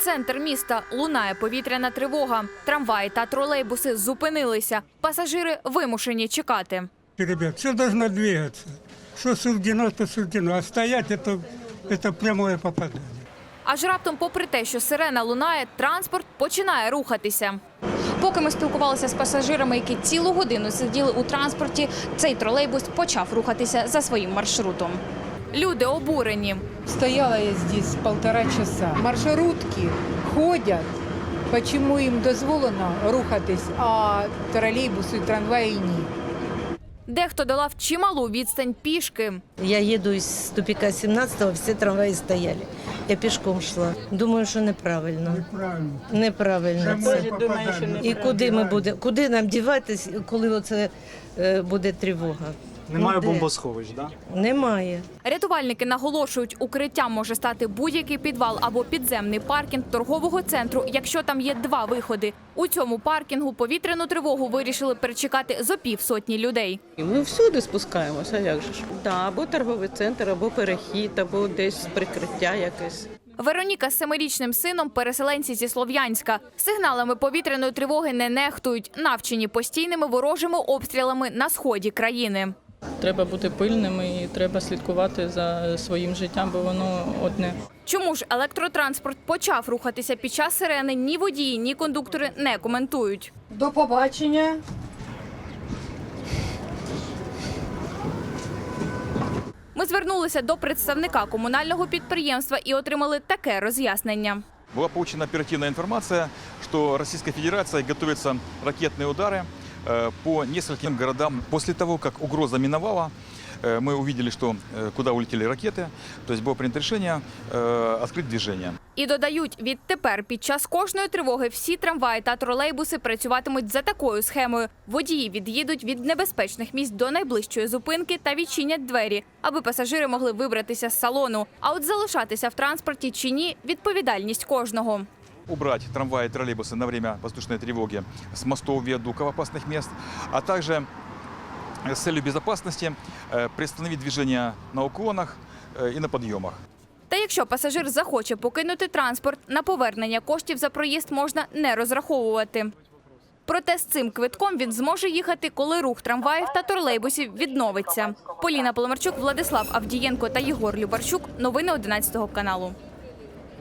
Центр міста лунає повітряна тривога. Трамваї та тролейбуси зупинилися. Пасажири вимушені чекати. Ребят, все должно двигаться. Что суждено, то суждено. А стоять это, это прямое попадание. Аж раптом, попри те, що сирена лунає, транспорт починає рухатися. Поки ми спілкувалися з пасажирами, які цілу годину сиділи у транспорті, цей тролейбус почав рухатися за своїм маршрутом. Люди обурені. Стояла я здесь полтора часа. Маршрутки ходять. Почему їм дозволено рухатись, а тролейбуси, трамваї ні? Дехто долав чималу відстань пішки. Я еду из тупика 17-го, все трамваи стояли. Я пішком йшла. Думаю, що неправильно. Правильно. Неправильно Прямое це. І куди ми будемо? Куди нам діватись, коли оце е, буде тривога? Немає Ну, де? бомбосховищ, да? Немає. Рятувальники наголошують, укриттям може стати будь-який підвал або підземний паркінг торгового центру, якщо там є два виходи. У цьому паркінгу повітряну тривогу вирішили перечекати зо півсотні людей. І Ми всюди спускаємося, як же ж? Да, або торговий центр, або перехід, або десь прикриття якесь. Вероніка з семирічним сином переселенці зі Слов'янська. Сигналами повітряної тривоги не нехтують, навчені постійними ворожими обстрілами на сході країни. Треба бути пильними і треба слідкувати за своїм життям, бо воно одне. Чому ж електротранспорт почав рухатися під час сирени? Ні водії, ні кондуктори не коментують. До побачення. Ми звернулися до представника комунального підприємства і отримали таке роз'яснення. Была получена оперативная информация, что Российской Федерацией готовятся ракетные удары э, по нескольким городам. После того, как угроза миновала, э, мы увидели, что э, куда улетели ракеты, то есть было принято решение э, открыть движение. І додають, відтепер під час кожної тривоги всі трамваї та тролейбуси працюватимуть за такою схемою. Водії від'їдуть від небезпечних місць до найближчої зупинки та відчинять двері, аби пасажири могли вибратися з салону. А от залишатися в транспорті чи ні відповідальність кожного. Убрать трамваи и троллейбусы на время воздушной тревоги с мостов, виадуков, опасных мест, а также э, с целью безопасности э, приостановить движение на уклонах э, и на подъемах. Та якщо пасажир захоче покинути транспорт, на повернення коштів за проїзд можна не розраховувати. Проте з цим квитком він зможе їхати, коли рух трамваїв та тролейбусів відновиться. Поліна Поломарчук, Владислав Авдієнко та Єгор Любарчук. Новини 11 каналу.